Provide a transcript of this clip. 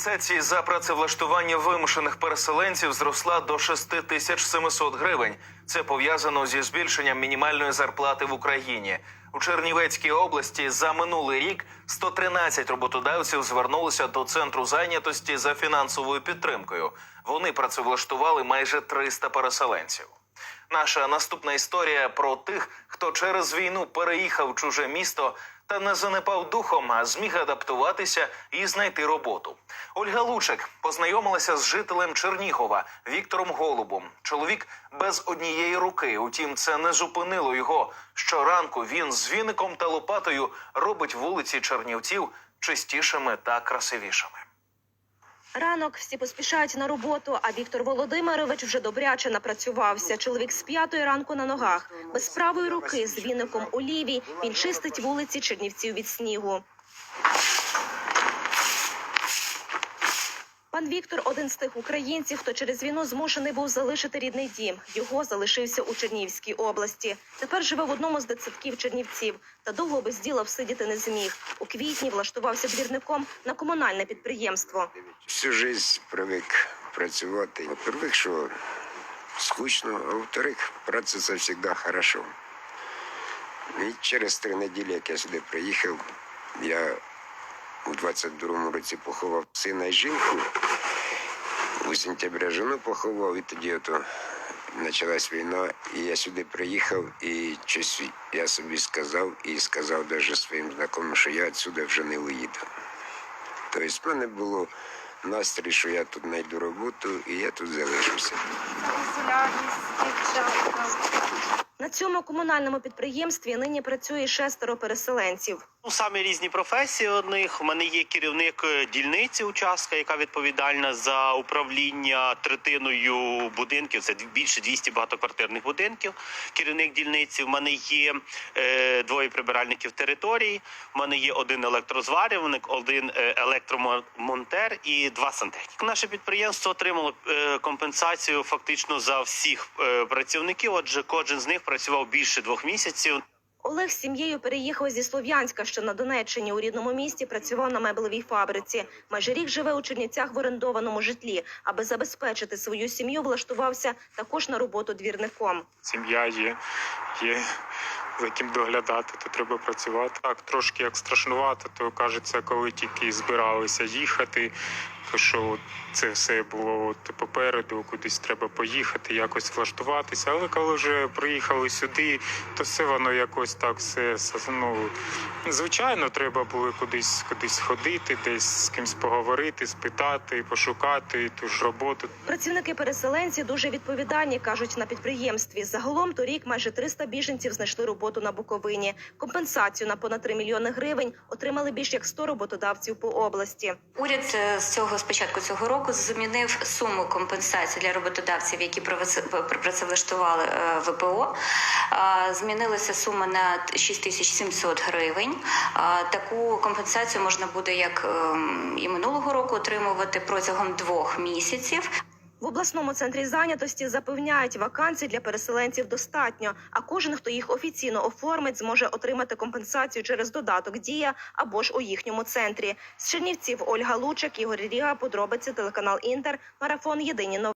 компенсації за працевлаштування вимушених переселенців зросла до 6 тисяч 700 гривень. Це пов'язано зі збільшенням мінімальної зарплати в Україні. У Чернівецькій області за минулий рік 113 роботодавців звернулися до центру зайнятості за фінансовою підтримкою. Вони працевлаштували майже 300 переселенців. Наша наступна історія про тих, хто через війну переїхав в чуже місто та не занепав духом, а зміг адаптуватися і знайти роботу. Ольга Лучик познайомилася з жителем Чернігова Віктором Голубом. Чоловік без однієї руки. Утім, це не зупинило його. Щоранку він з віником та лопатою робить вулиці Чернівців чистішими та красивішими. Ранок всі поспішають на роботу, а Віктор Володимирович вже добряче напрацювався. Чоловік з п'ятої ранку на ногах, без правої руки з віником у лівій. Він чистить вулиці Чернівців від снігу. Пан Віктор один з тих українців, хто через війну змушений був залишити рідний дім. Його залишився у Чернігівській області. Тепер живе в одному з дитсадків Чернівців. Та довго без діла всидіти не зміг. У квітні влаштувався двірником на комунальне підприємство. Всю жизнь привик працювати. Во-первых, що скучно, а во-вторых, праця завжди хорошо. І через три неділі, як я сюди приїхав, я у 22-му році поховав сина і жінку. У сентября жену поховав, і тоді ото почалась війна. І я сюди приїхав, і щось я собі сказав, і сказав навіть своїм знайомим, що я відсюди вже не уїду. Тобто в мене було настрій, що я тут знайду роботу і я тут залишуся. На цьому комунальному підприємстві нині працює шестеро переселенців. Ну, самі різні професії одних. У мене є керівник е, дільниці участка, яка відповідальна за управління третиною будинків. Це більше 200 багатоквартирних будинків. Керівник дільниці. В мене є е, двоє прибиральників території. В мене є один електрозварювальник, один е, електромонтер і два сантехніки. Наше підприємство отримало е, компенсацію фактично за всіх працівників. Отже, кожен з них працював більше двох місяців. Олег з сім'єю переїхав зі Слов'янська, що на Донеччині у рідному місті працював на меблевій фабриці. Майже рік живе у Чернівцях в орендованому житлі. Аби забезпечити свою сім'ю, влаштувався також на роботу двірником. сім'я є, є за ким доглядати, то треба працювати. Так, трошки як страшнувато, то кажеться, коли тільки збиралися їхати, то що це все було от попереду, кудись треба поїхати, якось влаштуватися. Але коли вже приїхали сюди, то все воно якось так все ну, звичайно, треба було кудись кудись ходити, десь з кимсь поговорити, спитати, пошукати ту ж роботу. Працівники переселенці дуже відповідальні, кажуть на підприємстві. Загалом торік майже 300 біженців знайшли роботу на Буковині. Компенсацію на понад 3 мільйони гривень отримали більш як 100 роботодавців по області. Уряд е, з цього з початку цього року змінив суму компенсації для роботодавців, які працевлаштували е, ВПО. Змінилася сума на 6700 гривень. Таку компенсацію можна буде як ем, і минулого року отримувати протягом двох місяців. В обласному центрі зайнятості запевняють, вакансій для переселенців достатньо. А кожен, хто їх офіційно оформить, зможе отримати компенсацію через додаток Дія або ж у їхньому центрі. З Чернівців Ольга Лучик, Ігор Ріга, подробиці телеканал Інтер, марафон Єдині новини.